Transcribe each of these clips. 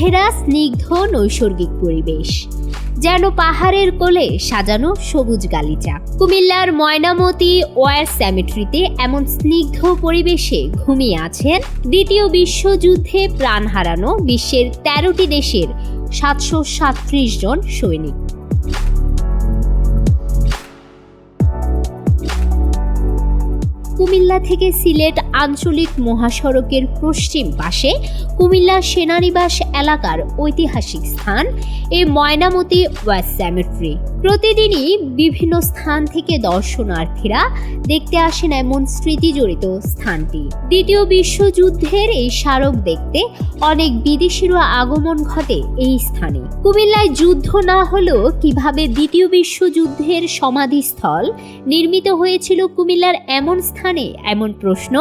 ঘেরা, স্নিগ্ধ, নৈসর্গিক পরিবেশ। যেন পাহাড়ের কোলে সাজানো সবুজ গালিচা। কুমিল্লার ময়নামতি ওয়ার স্যামেট্রিতে এমন স্নিগ্ধ পরিবেশে ঘুমিয়ে আছেন দ্বিতীয় বিশ্বযুদ্ধে প্রাণ হারানো বিশ্বের তেরোটি দেশের সাতশো সাতত্রিশ জন সৈনিক। কুমিল্লা থেকে সিলেট আঞ্চলিক মহাসড়কের পশ্চিম পাশে কুমিল্লা সেনানিবাস এলাকার ঐতিহাসিক স্থান, এ ময়নামতি ওয়াস স্যামেট্রি। প্রতিদিনই বিভিন্ন স্থান থেকে দর্শনার্থীরা দেখতে আসেন এমন স্মৃতিজড়িত স্থানটি। দ্বিতীয় বিশ্বযুদ্ধের এই স্মারক দেখতে অনেক বিদেশিরও আগমন ঘটে এই স্থানে। কুমিল্লায় যুদ্ধ না হলেও কীভাবে দ্বিতীয় বিশ্বযুদ্ধের সমাধিস্থল নির্মিত হয়েছিল কুমিল্লার এমন স্থানে এমন প্রশ্ন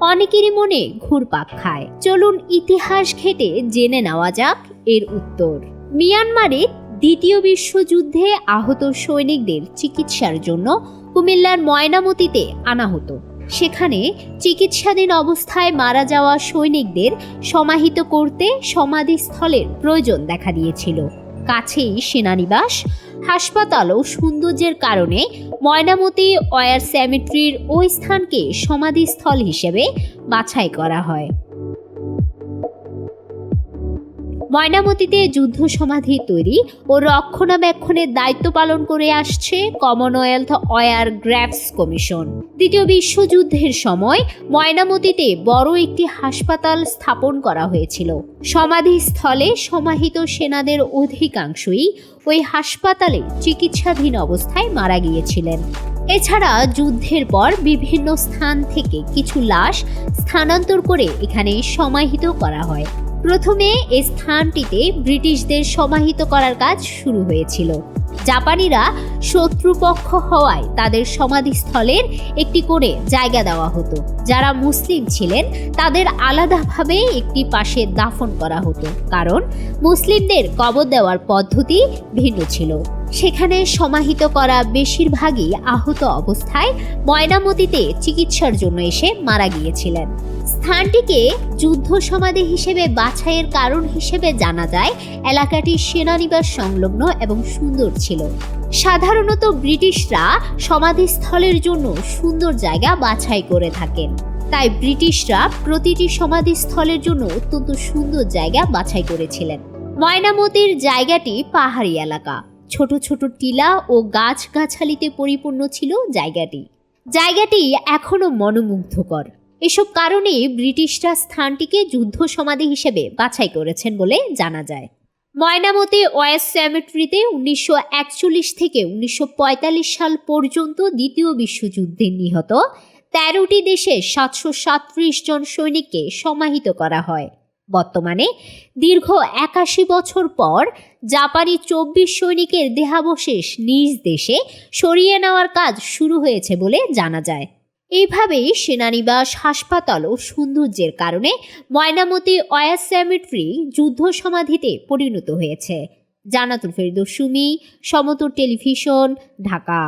অনেকেরই মনে ঘুরপাক খায়। চলুন ইতিহাস ঘেটে জেনে নেওয়া যাক এর উত্তর। মিয়ানমারে দ্বিতীয় বিশ্বযুদ্ধে আহত সৈনিকদের চিকিৎসার জন্য কুমিল্লার ময়নামতিতে আনা হতো। সেখানে চিকিৎসাধীন অবস্থায় মারা যাওয়া সৈনিকদের সমাহিত করতে সমাধিস্থলের প্রয়োজন দেখা দিয়েছিল। কাছেই সেনানিবাস হাসপাতাল ও সৌন্দর্যের কারণে ময়নামতি ওয়ার স্যামিট্রির ওই স্থানকে সমাধিস্থল হিসেবে বাছাই করা হয়। ময়নামতিতে যুদ্ধ সমাধি তৈরি ও রক্ষণাবেক্ষণের দায়িত্ব পালন করে আসছে কমনওয়েলথ অয়ার গ্র্যাপস কমিশন দ্বিতীয় বিশ্বযুদ্ধের সময় ময়নামতিতে বড় একটি হাসপাতাল স্থাপন করা হয়েছিল। সমাধিস্থলে সমাহিত সেনাদের অধিকাংশই ওই হাসপাতালে চিকিৎসাধীন অবস্থায় মারা গিয়েছিলেন। এছাড়া যুদ্ধের পর বিভিন্ন স্থান থেকে কিছু লাশ স্থানান্তর করে এখানে সমাহিত করা হয়। প্রথমে এই স্থানটিতে ব্রিটিশদের সমাহিত করার কাজ শুরু হয়েছিল। জাপানিরা শত্রুপক্ষ হওয়ায় তাদের সমাধিস্থলের একটি কোণে জায়গা দেওয়া হতো। যারা মুসলিম ছিলেন, তাদের আলাদাভাবে একটি পাশে দাফন করা হতো। কারণ মুসলিমদের কবর দেওয়ার পদ্ধতি ভিন্ন ছিল। সেখানে সমাহিত করা বেশিরভাগই আহত অবস্থায় ময়নামতিতে চিকিৎসার জন্য এসে মারা গিয়েছিলেন। স্থানটিকে যুদ্ধ সমাধি হিসেবে বাছাইয়ের কারণ হিসেবে জানা যায়। এলাকাটি সেনানিবাস সংলগ্ন এবং সুন্দর ছিল। সাধারণত ব্রিটিশরা সমাধিস্থলের জন্য সুন্দর জায়গা বাছাই করে থাকেন। তাই ব্রিটিশরা প্রতিটি সমাধিস্থলের জন্য অত্যন্ত সুন্দর জায়গা বাছাই করেছিলেন। ময়নামতির জায়গাটি পাহাড়ি এলাকা। ছোট ছোট টিলা ও গাছগাছালিতে পরিপূর্ণ ছিল জায়গাটি। জায়গাটি এখনও মনোমুগ্ধকর। এসব কারণে ব্রিটিশরা স্থানটিকে যুদ্ধ সমাধি হিসেবে বাছাই করেছেন বলে জানা যায়। ময়নামতি ওয়েস স্যামেট্রিতে উনিশশো থেকে উনিশশো পঁয়তাল্লিশ সাল পর্যন্ত দ্বিতীয় বিশ্বযুদ্ধে নিহত তেরোটি দেশে সাতশো সাতত্রিশ জন সৈনিককে সমাহিত করা হয়। বর্তমানে দীর্ঘ একাশি বছর পর জাপানি চব্বিশ সৈনিকের দেহাবশেষ নিজ দেশে সরিয়ে নেওয়ার কাজ শুরু হয়েছে বলে জানা যায়। এইভাবেই সেনানিবাস, হাসপাতাল ও সৌন্দর্যের কারণে ময়নামতি অয়াস সেমিট্রি যুদ্ধ সমাধিতে পরিণত হয়েছে। জানাতুল ফেরিদ সুমি সমতর টেলিভিশন, ঢাকা।